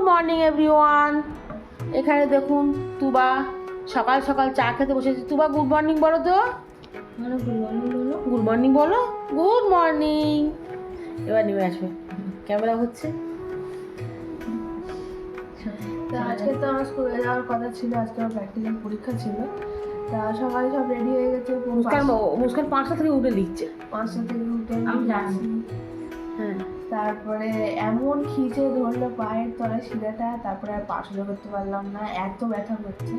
Good morning everyone এখানে দেখুন তুবা সকাল সকাল চা খেতে বসেছি। তুবা গুড মর্নিং বলো তো। গুড মর্নিং বলো। গুড মর্নিং এবার নেমে আসবে। ক্যামেরা হচ্ছে। তা আজকে তো আমার স্কুলে যাওয়ার কথা ছিল আজকে আমার প্র্যাকটিক্যাল পরীক্ষা ছিল। তা সবাই সব রেডি হয়ে গেছে মুস্কান মুস্কান পাঁচটা থেকে উঠে লিখছে। পাঁচটা থেকে উঠে আমি জানি। হ্যাঁ। তারপরে এমন খিচে ধরলো পায়ের তলায় শিরাটা তারপরে আর পাশে করতে পারলাম না এত ব্যথা করছে।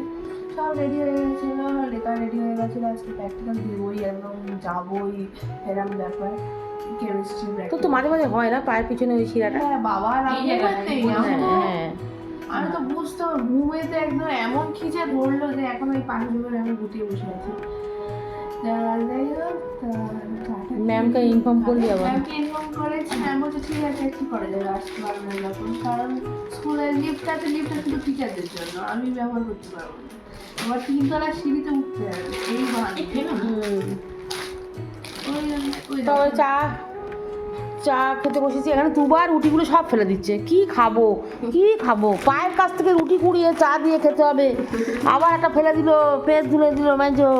সব রেডি হয়ে গেছিল লেখা রেডি হয়ে গেছিল আজকে প্র্যাকটিক্যাল দিবই একদম যাবই এরম ব্যাপার কেমিস্ট্রি তো তো মাঝে মাঝে হয় না পায়ের পিছনে ওই শিরাটা? হ্যাঁ বাবা হ্যাঁ আমি তো হ্যাঁ। আমি তো বুঝতে ঘুমেতে একদম এমন খিচে ধরলো যে এখন ওই পাখি জমের আমি গুটিয়ে বসে আছি। ম্যামকে ইনফর্ম করলি আবার। ম্যামকে ইনফর্ম করেছি। ম্যাম বলছে ঠিক আছে কি করা যাবে আসতে পারব না যখন। কারণ স্কুলের লিফটটাতে লিফটটা শুধু টিচারদের জন্য। আমি ব্যবহার করতে পারব না। এবার তিনতলা সিঁড়িতে উঠতে হবে। এই বাহানে তবে চা চা খেতে বসেছি এখানে। দুবার রুটিগুলো সব ফেলে দিচ্ছে। কি খাব? কি খাব? পায়ের কাছ থেকে রুটি কুড়িয়ে চা দিয়ে খেতে হবে। আবার একটা ফেলে দিল পেট ধুলে দিল মেজো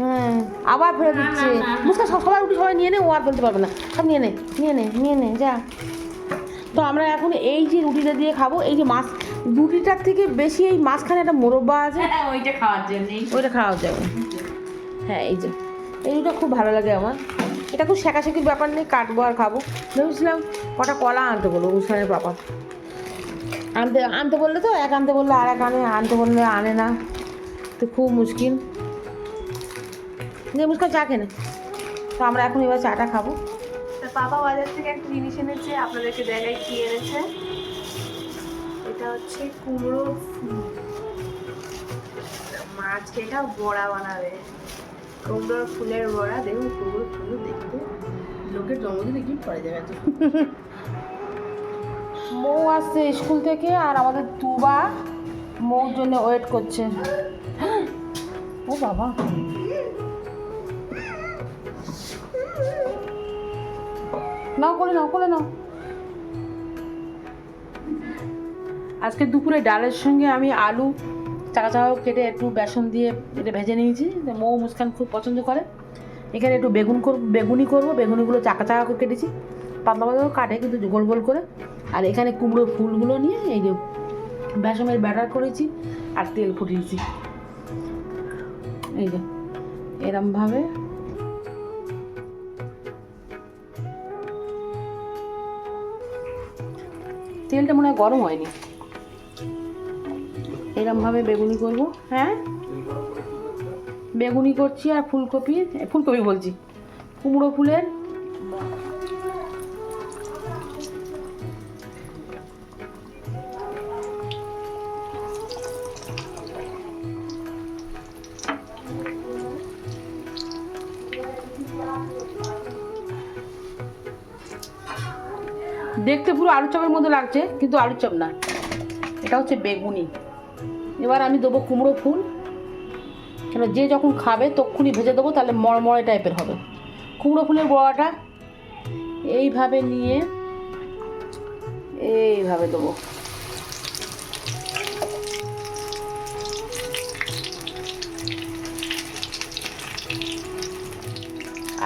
হ্যাঁ আবার ফেলে দিচ্ছে। মুসকা সব সবাই রুটি সবাই নিয়ে নে ও আর বলতে পারবে না। সব নিয়ে নে নিয়ে নে নিয়ে নে যা। তো আমরা এখন এই যে রুটিটা দিয়ে খাব এই যে মাছ রুটিটার থেকে বেশি এই মাঝখানে একটা মোরব্বা আছে। ওইটা খাওয়ার জন্য ওইটা খাওয়া যাবে হ্যাঁ এই যে। এই দুটো খুব ভালো লাগে আমার। এটা খুব শেখাশেখির ব্যাপার নেই কাটবো আর খাব। ভেবেছিলাম কটা কলা আনতে বলব মুসকানের পাপা। আনতে আনতে বললে তো এক আনতে বললে আর এক আনে আনতে বললে আনে না। তো খুব মুশকিল। যে মুস্কান চা খেনে তো আমরা এখন এবার চাটা খাব। তা পাপা বাজার থেকে একটা জিনিস এনেছে আপনাদেরকে দেখাই কি এনেছে। এটা হচ্ছে কুমড়ো ফুল। মাছ এটা বড়া বানাবে। কুমড়োর ফুলের বড়া দেখুন কুমড়োর ফুল দেখতে। লোকের জন্মদিনে গিফট করা যাবে এত মৌ আসছে স্কুল থেকে আর আমাদের তুবা মৌর জন্য ওয়েট করছে। ও বাবা। নাও করে নাও করে নাও। আজকে দুপুরে ডালের সঙ্গে আমি আলু চাকা চাকা কেটে একটু বেসন দিয়ে এটা ভেজে নিয়েছি। মৌ মুস্কান খুব পছন্দ করে। এখানে একটু বেগুন করব বেগুনি করব, বেগুনিগুলো চাকা চাকা করে কেটেছি। পাতলা পাতলা কাটে, কিন্তু গোল গোল করে। আর এখানে কুমড়ো ফুলগুলো নিয়ে এই যে বেসনের ব্যাটার করেছি আর তেল ফুটিয়েছি। এই যে, এরমভাবে তেলটা মনে হয় গরম হয়নি। এরমভাবে বেগুনি করব। হ্যাঁ? বেগুনি করছি আর ফুলকপি ফুলকপি বলছি। কুমড়ো ফুলের দেখতে পুরো আলু চপের মতো লাগছে, কিন্তু আলু চপ না। এটা হচ্ছে বেগুনি। এবার আমি দেবো কুমড়ো ফুল। কেন যে যখন খাবে তক্ষুনি ভেজে দেবো, তাহলে মরমরে টাইপের হবে। কুমড়ো ফুলের বড়াটা এইভাবে নিয়ে এইভাবে দেবো।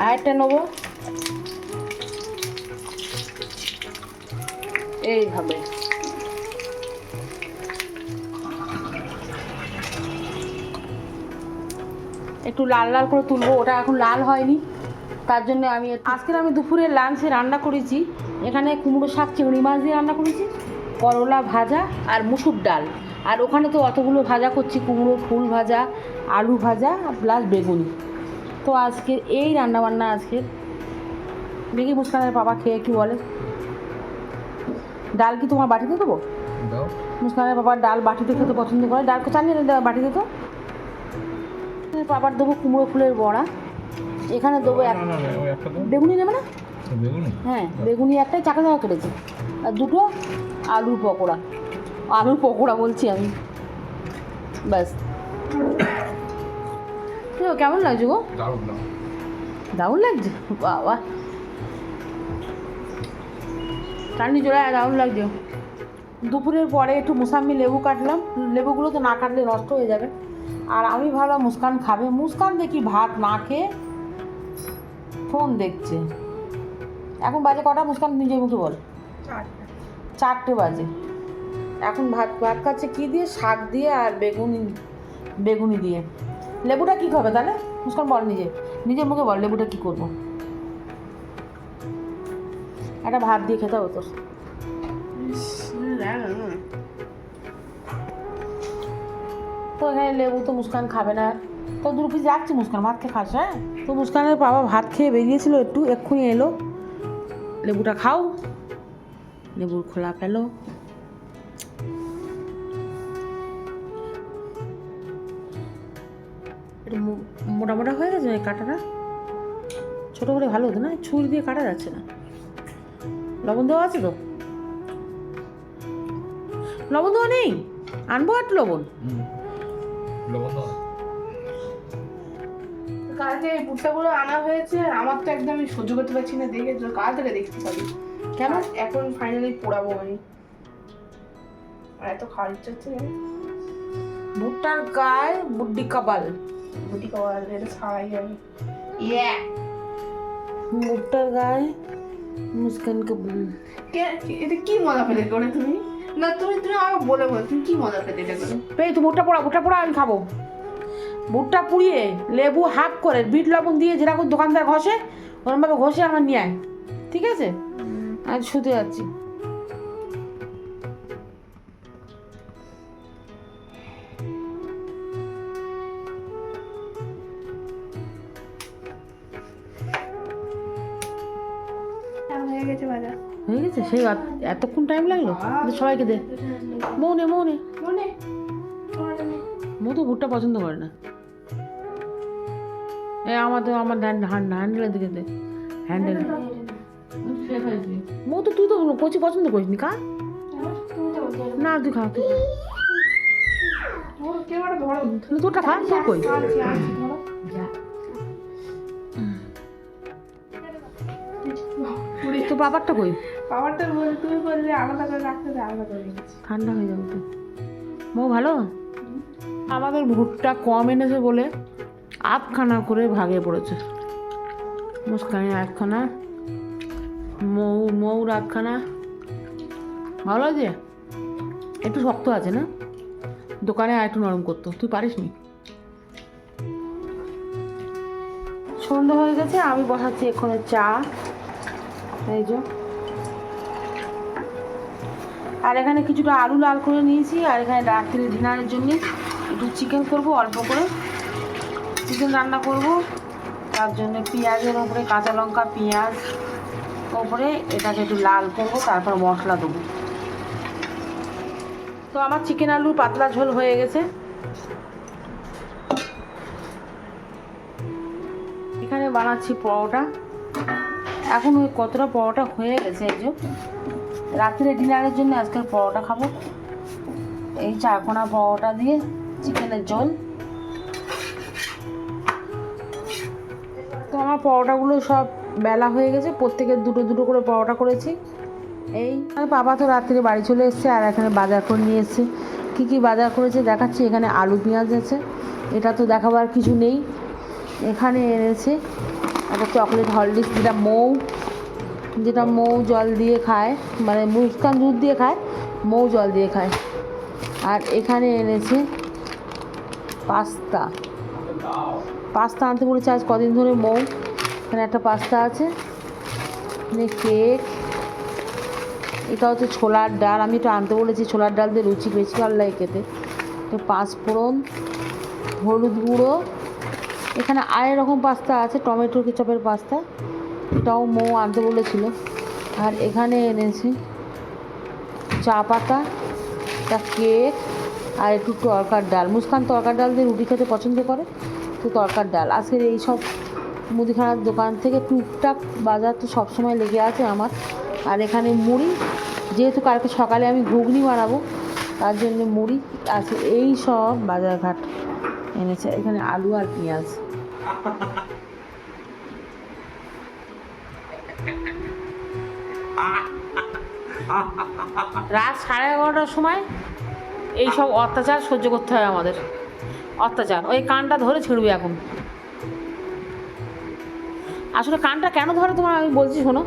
আর একটা নেব। এইভাবে। একটু লাল লাল করে তুলবো, ওটা এখন লাল হয়নি। তার জন্য আমি আজকের আমি দুপুরে লাঞ্চে রান্না করেছি। এখানে কুমড়ো শাক, চিংড়ি মাছ দিয়ে রান্না করেছি, করলা ভাজা আর মুসুর ডাল। আর ওখানে তো অতগুলো ভাজা করছি, কুমড়ো, ফুল ভাজা, আলু ভাজা প্লাস বেগুনি। তো আজকের এই রান্নাবান্না আজকের দেখি মুস্কানের বাবা খেয়ে কি বলে। ডাল কি তোমার বাটিতে দেবো? দাও। মুস্কানের বাবার ডাল বাটিতে খেতে পছন্দ করে। ডাল চালিয়ে বাটিতে তো? বাবার দেবো কুমড়ো ফুলের বড়া। এখানে দেবো এক বেগুনি নেবে না? হ্যাঁ বেগুনি একটাই চাকা চাকা কেটেছি। আর দুটো আলুর পকোড়া। আলুর পকোড়া বলছি আমি। ব্যাস। কেমন লাগছে গো? দারুণ লাগছে? বাবা। চলে আয় দারুণ লাগছে। দুপুরের পরে একটু মুসাম্মি লেবু কাটলাম। লেবুগুলো তো না কাটলে নষ্ট হয়ে যাবে। আর আমি ভাবলাম মুস্কান খাবে। মুস্কান দেখি ভাত না খেয়ে ফোন দেখছে। এখন বাজে কটা? মুস্কান, নিজের মুখে বল। চারটে বাজে। এখন ভাত ভাত খাচ্ছে কী দিয়ে? শাক দিয়ে আর বেগুনি বেগুনি দিয়ে। লেবুটা কী খাবে তাহলে? মুস্কান বল নিজে। নিজের মুখে বল লেবুটা কী করব? একটা ভাত দিয়ে খেতে হতো তো এখানে লেবু তো মুস্কান খাবে না। তো দু পিস রাখছি মুস্কান, ভাত খেয়ে খাস হ্যাঁ? তো মুস্কানের বাবা ভাত খেয়ে বেরিয়েছিল একটু, এক্ষুনি এলো। লেবুটা খাও। লেবুর খোলা পেল। একটু মোটা মোটা হয়ে গেছে কাঁটাটা? ছোটো করে ভালো হতো না? ছুরি দিয়ে কাটা যাচ্ছে না। লবণ দেওয়া আছে তো? লবণ দেওয়া নেই? আনব একটু লবণ। কালকে এই ভুট্টাগুলো আনা হয়েছে আর আমার তো একদম আমি সহ্য করতে পারছি না দেখে কাল থেকে দেখতে পারি কেন? এখন ফাইনালি পোড়াবো আমি। আর এত খাওয়ার ইচ্ছা হচ্ছে ভুট্টার গায়ে বুড্ডি কাবাল। রুটি খাওয়ার এটা ছাড়াই আমি। ইয়া ভুট্টার গায়ে মুস্কান কবুল। কে এটা কি মজা পেলে করে তুমি? না তুমি তুমি আমাকে বলে বলো তুমি কি মজা পেলে এটা করে? পেয়ে তো ভুট্টা পোড়া ভুট্টা পোড়া আমি খাব। ভুট্টা পুড়িয়ে লেবু হাফ করে বিট লবণ দিয়ে যেরকম দোকানদার ঘষে ওরমভাবে ঘষে আমার নিয়ে আয়। ঠিক আছে? আজ শুতে যাচ্ছি। হ্যাঁ, গেছে হয়ে গেছে? সেই এতক্ষণ টাইম লাগল? সবাইকে দে। মৌনে মৌনে। মৌ তো ভুট্টা পছন্দ করে না। এ আমার তো আমার হ্যান্ডেলের দিকে দে। হ্যান্ডেল মৌ তো তুই তো কচি পছন্দ করিস নি কা না তুই খা তুই খা। তোরটা খা তোর কই? বাবারটা কই? পাওয়ারটা বলে তুমি বললে আলাদা করে রাখতে আলাদা করে। ঠান্ডা হয়ে যাবে তো। মৌ ভালো? আমাদের ভুট্টা কম এনেছে বলে আধখানা করে ভাগে পড়েছে। মুস্কানি আধখানা মৌ মৌর আধখানা ভালো আছে একটু শক্ত আছে না? দোকানে আর একটু নরম করতো। তুই পারিস নি সন্ধ্যা হয়ে গেছে আমি বসাচ্ছি এখানে চা। এই যে। আর এখানে কিছুটা আলু লাল করে নিয়েছি, আর এখানে রাত্রে ডিনারের জন্য একটু চিকেন করব, অল্প করে। চিকেন রান্না করব, তার জন্য পেঁয়াজের ওপরে কাঁচা লঙ্কা, পেঁয়াজ ওপরে এটাকে একটু লাল করব, তারপর মশলা দেবো। তো আমার চিকেন আলু পাতলা ঝোল হয়ে গেছে। এখানে বানাচ্ছি পরোটা। এখন ওই কতটা পরোটা হয়ে গেছে, এই যে। রাত্রে ডিনারের জন্য আজকের পরোটা খাব। এই চারকোনা পরোটা দিয়ে চিকেনের জল তো আমার পরোটাগুলো সব বেলা হয়ে গেছে প্রত্যেকের দুটো দুটো করে পরোটা করেছি। এই বাবা তো রাত্রে বাড়ি চলে এসছে, আর এখানে বাজার করে নিয়ে এসছে। কী কী বাজার করেছে দেখাচ্ছি, এখানে আলু পেঁয়াজ আছে। এটা তো দেখাবার কিছু নেই। এখানে এনেছে একটা চকলেট হরলিক্স যেটা মৌ যেটা মৌ জল দিয়ে খায় মানে মুস্কান দুধ দিয়ে খায়, মৌ জল দিয়ে খায়। আর এখানে এনেছে পাস্তা। পাস্তা আনতে বলেছে আজ কদিন ধরে মৌ। এখানে একটা পাস্তা আছে কেক এটা হচ্ছে ছোলার ডাল। আমি একটু আনতে বলেছি, ছোলার ডাল দিয়ে রুচি বেশি ভালো লাগে খেতে। তো পাঁচফোড়ন, হলুদ গুঁড়ো এখানে আড়াই রকম পাস্তা আছে, টমেটো কেচাপের পাস্তা। এটাও মো আনতে বলেছিল। আর এখানে এনেছি চা পাতা, একটা কেক, আর একটু তরকার ডাল। মুসকান তরকার ডাল দিয়ে রুটি খেতে পছন্দ করে, তো তরকার ডাল। আজকের এই সব মুদিখানার দোকান থেকে টুকটাক বাজার তো সবসময় লেগে আছে আমার। আর এখানে মুড়ি, যেহেতু কালকে সকালে আমি ঘুগনি বানাবো, তার জন্য মুড়ি আছে এই সব বাজারঘাট। এনেছে, এখানে আলু আর পেঁয়াজ। রাত সাড়ে এগারোটার সময় এই সব অত্যাচার সহ্য করতে হয় আমাদের। অত্যাচার, ওই কানটা ধরে ছিঁড়বে এখন। আসলে কানটা কেন ধরে তোমার? আমি বলছি, শোনো,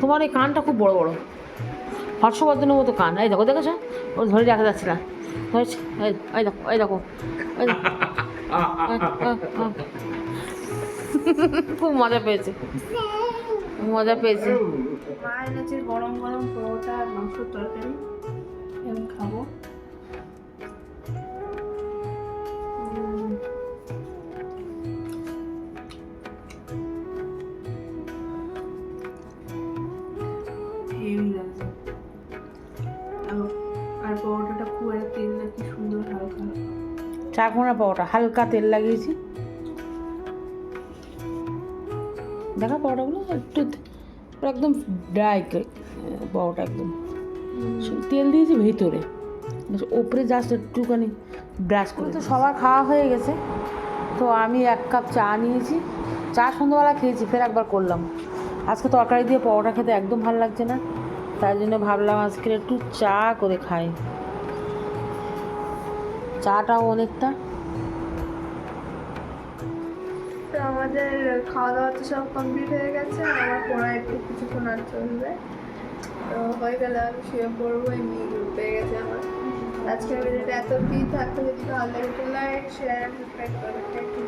তোমার এই কানটা খুব বড় বড়। হর্ষবর্ধনের মতো কান, এই দেখো, দেখেছ? ও ধরে রাখা যাচ্ছে না। এই এই দেখো এই দেখো আহ। খুব মজা পেয়েছে মজা পেয়েছে মা এনেছে গরম গরম পরোটা মাংসের তরকারি এবং খাব চারকোনা পাওয়াটা হালকা তেল লাগিয়েছি। দেখা পাওয়াটাগুলো একটু একদম ড্রাই পাওয়াটা একদম। তেল দিয়েছি ভিতরে। ওপরে জাস্ট একটুখানি ব্রাশ করে তো সবার খাওয়া হয়ে গেছে। তো আমি এক কাপ চা নিয়েছি। চা সন্ধ্যাবেলা খেয়েছি ফের একবার করলাম। আজকে তরকারি দিয়ে পরোটা খেতে একদম ভালো লাগছে না। তাই জন্য ভাবলাম আজকে একটু চা করে খাই। চাটাও অনেকটা। তো আমাদের খাওয়া দাওয়া তো সব কমপ্লিট হয়ে গেছে আমার পড়া একটু কিছুক্ষণ আর চলবে। তো হয়ে গেলে, আমি শুয়ে পড়ব, এমনি গ্রুপ পেয়ে গেছে আমার। আজকের ভিডিওটা এত ভিড় থাকতে যদি ভালো লাগে তো লাইক শেয়ার সাবস্ক্রাইব একটু